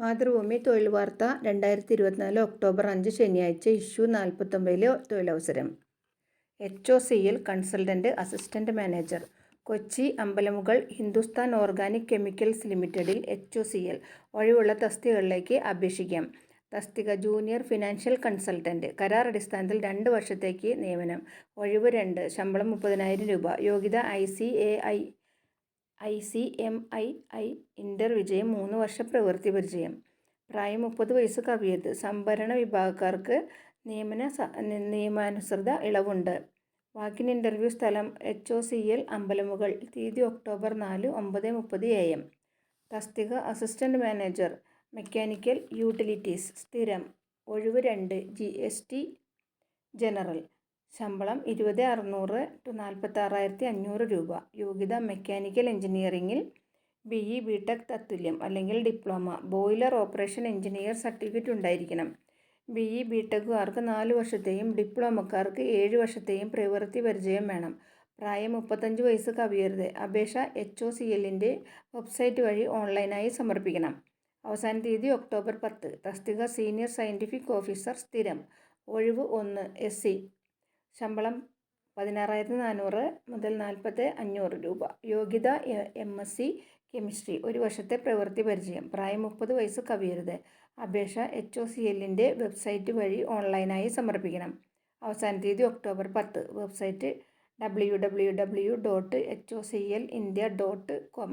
മാതൃഭൂമി തൊഴിൽ വാർത്ത രണ്ടായിരത്തി ഇരുപത്തിനാല് ഒക്ടോബർ അഞ്ച് ശനിയാഴ്ച ഇഷ്യൂ നാൽപ്പത്തൊമ്പതിലെ തൊഴിലവസരം. എച്ച് ഒ സിയിൽ consultant assistant manager Kochi Ambalamugal Hindustan Organic Chemicals ലിമിറ്റഡിൽ എച്ച് ഒ സി എൽ ഒഴിവുള്ള തസ്തികകളിലേക്ക് അപേക്ഷിക്കാം. തസ്തിക ജൂനിയർ ഫിനാൻഷ്യൽ കൺസൾട്ടന്റ് കരാർ അടിസ്ഥാനത്തിൽ രണ്ട് വർഷത്തേക്ക് നിയമനം ഒഴിവ് രണ്ട് ശമ്പളം മുപ്പതിനായിരം രൂപ യോഗ്യത I C A I I C M I I inter വിജയം മൂന്ന് വർഷ പ്രവൃത്തി പരിചയം. പ്രായം മുപ്പത് വയസ്സ് കവിയത്. സംഭരണ വിഭാഗക്കാർക്ക് നിയമന നിയമാനുസൃത ഇളവുണ്ട്. വാക്കിൻ ഇന്റർവ്യൂ സ്ഥലം H O C L Ambalamugal. തീയതി ഒക്ടോബർ നാല് ഒമ്പത് മുപ്പത് എ എം. തസ്തിക അസിസ്റ്റന്റ് മാനേജർ. Mechanical utilities. സ്ഥിരം. ഒഴിവ് രണ്ട്. ജി. എസ്. ടി. ജനറൽ. ശമ്പളം ഇരുപത് അറുന്നൂറ് ടു നാൽപ്പത്താറായിരത്തി അഞ്ഞൂറ് രൂപ. യോഗ്യത മെക്കാനിക്കൽ എഞ്ചിനീയറിംഗിൽ ബി ഇ ബി ടെക് തത്തുല്യം അല്ലെങ്കിൽ diploma. Boiler operation engineer certificate ഉണ്ടായിരിക്കണം. ബി ഇ ബി ടെക്കുകാർക്ക് നാല് വർഷത്തെയും ഡിപ്ലോമക്കാർക്ക് ഏഴ് വർഷത്തെയും പ്രവൃത്തി പരിചയം വേണം. പ്രായം മുപ്പത്തഞ്ച് വയസ്സ് കവിയരുത്. അപേക്ഷ എച്ച് ഒ സി എല്ലിന്റെ വെബ്സൈറ്റ് വഴി ഓൺലൈനായി സമർപ്പിക്കണം. അവസാന തീയതി ഒക്ടോബർ പത്ത്. തസ്തിക സീനിയർ സയന്റിഫിക് ഓഫീസർ സ്ഥിരം. ഒഴിവ് ഒന്ന്. എസ്. സി. ശമ്പളം പതിനാറായിരത്തി നാനൂറ് മുതൽ നാൽപ്പത്തി അഞ്ഞൂറ് രൂപ. യോഗ്യത എം എസ് സി കെമിസ്ട്രി ഒരു വർഷത്തെ പ്രവൃത്തി പരിചയം. പ്രായം മുപ്പത് വയസ്സ് കവിയരുത്. അപേക്ഷ എച്ച് ഒ സി എല്ലിന്റെ വെബ്സൈറ്റ് വഴി ഓൺലൈനായി സമർപ്പിക്കണം. അവസാന തീയതി ഒക്ടോബർ പത്ത്. Website W W W dot H O C L India dot com